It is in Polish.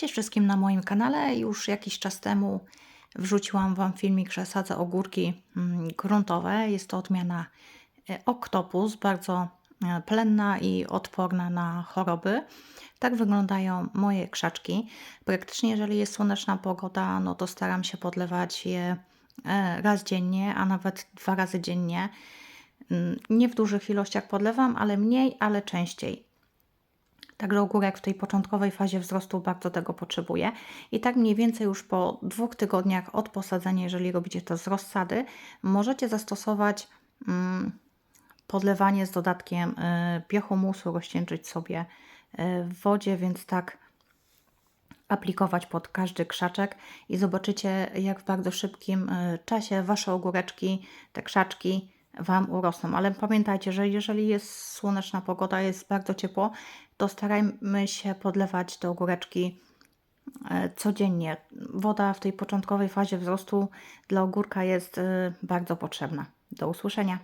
Cześć wszystkim na moim kanale. Już jakiś czas temu wrzuciłam Wam filmik, że sadzę ogórki mm, gruntowe. Jest to odmiana e, Octopus, bardzo e, plenna i odporna na choroby. Tak wyglądają moje krzaczki. Praktycznie jeżeli jest słoneczna pogoda, no to staram się podlewać je e, raz dziennie, a nawet dwa razy dziennie. Mm, Nie w dużych ilościach podlewam, ale mniej, ale częściej. Także ogórek w tej początkowej fazie wzrostu bardzo tego potrzebuje. I tak mniej więcej już po dwóch tygodniach od posadzenia, jeżeli robicie to z rozsady, możecie zastosować mm, podlewanie z dodatkiem y, biohumusu, rozcieńczyć sobie y, w wodzie, więc tak aplikować pod każdy krzaczek i zobaczycie, jak w bardzo szybkim y, czasie Wasze ogóreczki, te krzaczki Wam urosną. Ale pamiętajcie, że jeżeli jest słoneczna pogoda, jest bardzo ciepło, to starajmy się podlewać te ogóreczki e, codziennie. Woda w tej początkowej fazie wzrostu dla ogórka jest y, bardzo potrzebna. Do usłyszenia.